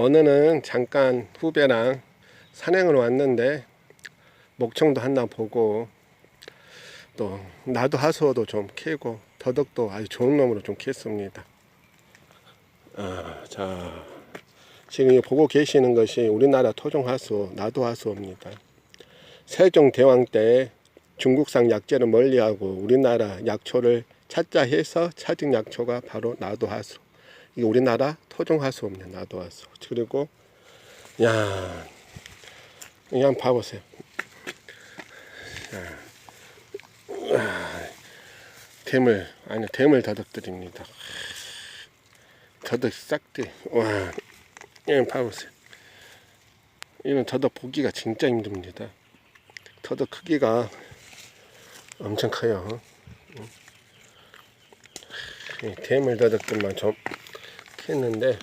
오늘은 잠깐 후배랑 산행을 왔는데 목청도 하나 보고 또 나도 하수어도 좀 캐고 더덕도 아주 좋은 놈으로 좀 캤습니다. 아, 자 지금 이 보고 계시는 것이 우리나라 토종 하수어 나도 하수어입니다. 세종 대왕 때 중국산 약재를 멀리하고 우리나라 약초를 찾자 해서 찾은 약초가 바로 나도 하수. 이게 우리나라 토종 하수입니다. 나도 하수. 그리고 야, 이 한번 봐보세요. 자, 아, 대물 아니 대물 더덕들입니다. 더덕 싹들 와, 이 한번 봐보세요. 이런 더덕 보기가 진짜 힘듭니다. 더덕 크기가 엄청 커요. 이 대물 더덕들만 좀 했는데